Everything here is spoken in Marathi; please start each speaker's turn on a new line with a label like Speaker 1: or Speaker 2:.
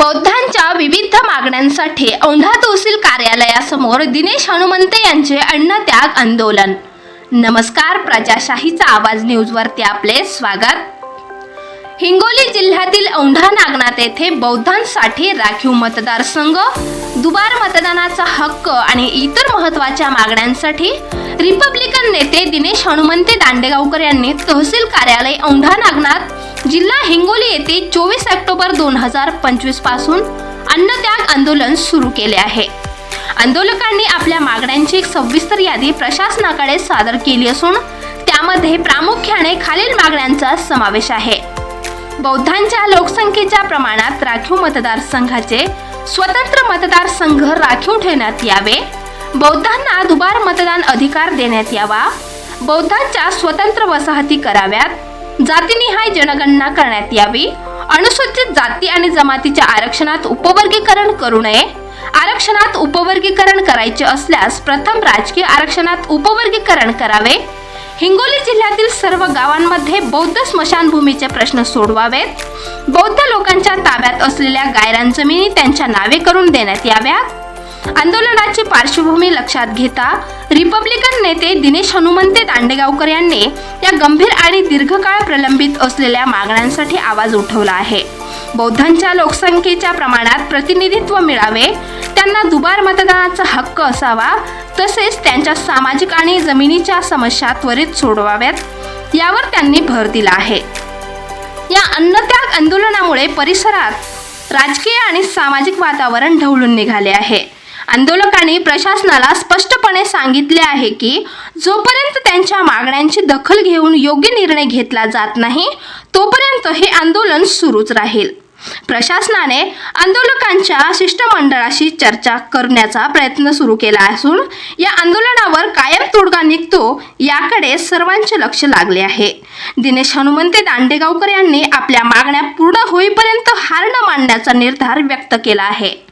Speaker 1: बौद्धांच्या विविध मागण्यांसाठी औंढा तहसील कार्यालयासमोर दिनेश हनुमंते यांचे अन्नत्याग आंदोलन. नमस्कार प्रजाशाहीचा आवाज न्यूजवरती आपले स्वागत. हिंगोली जिल्ह्यातील औंढा नागनाथ येथे बौद्धांसाठी राखीव मतदारसंघ दुबार मतदानाचा हक्क आणि इतर महत्त्वाच्या मागण्यांसाठी रिपब्लिकन नेते दिनेश हनुमंते दांडेगावकर यांनी तहसील कार्यालय औंढा नागनाथ जिल्हा हिंगोली येथे चोवीस ऑक्टोबर दोन हजार पंचवीसपासून अन्नत्याग आंदोलन सुरू केले आहे. आंदोलकांनी आपल्या मागण्यांची एक सविस्तर यादी प्रशासनाकडे सादर केली असून त्यामध्ये प्रामुख्याने खालील मागण्यांचा समावेश आहे. बौद्धांच्या लोकसंख्येच्या प्रमाणात राखीव मतदारसंघाचे स्वतंत्र मतदारसंघ राखीव ठेवण्यात यावे बौद्धांना दुबार मतदान अधिकार देण्यात यावा बौद्धांच्या स्वतंत्र वसाहती कराव्यात जातीनिहाय जनगणना करण्यात यावी. अनुसूचित जाती आणि जमातीच्या आरक्षणात उपवर्गीकरण करू नये. आरक्षणात उपवर्गीकरण करायचे असल्यास प्रथम राजकीय आरक्षणात उपवर्गीकरण करावे. हिंगोली जिल्ह्यातील सर्व गावांमध्ये बौद्ध स्मशानभूमीचे प्रश्न सोडवावेत. बौद्ध लोकांच्या ताब्यात असलेल्या गायरान जमिनी त्यांच्या नावे करून देण्यात याव्यात. आंदोलनाची पार्श्वभूमी लक्षात घेता रिपब्लिकन नेते दिनेश हनुमंते दांडेगावकर यांनी या गंभीर आणि दीर्घकाळ प्रलंबित असलेल्या मागण्यांसाठी आवाज उठवला आहे. बौद्धांच्या लोकसंख्येच्या प्रमाणात प्रतिनिधित्व मिळावे त्यांना दुबार मतदानाचा हक्क असावा तसेच त्यांच्या सामाजिक आणि जमिनीच्या समस्या त्वरित सोडवाव्यात यावर त्यांनी भर दिला आहे. या अन्नत्याग आंदोलनामुळे परिसरात राजकीय आणि सामाजिक वातावरण ढवळून निघाले आहे. आंदोलकांनी प्रशासनाला स्पष्टपणे सांगितले आहे की जोपर्यंत त्यांच्या मागण्यांची दखल घेऊन योग्य निर्णय घेतला जात नाही तोपर्यंत हे आंदोलन सुरूच राहील. प्रशासनाने आंदोलकांच्या शिष्टमंडळाशी चर्चा करण्याचा प्रयत्न सुरू केला असून या आंदोलनावर कायम तोडगा निघतो याकडे सर्वांचे लक्ष लागले आहे. दिनेश हनुमंते दांडेगावकर यांनी आपल्या मागण्या पूर्ण होईपर्यंत हार न मानण्याचा निर्धार व्यक्त केला आहे.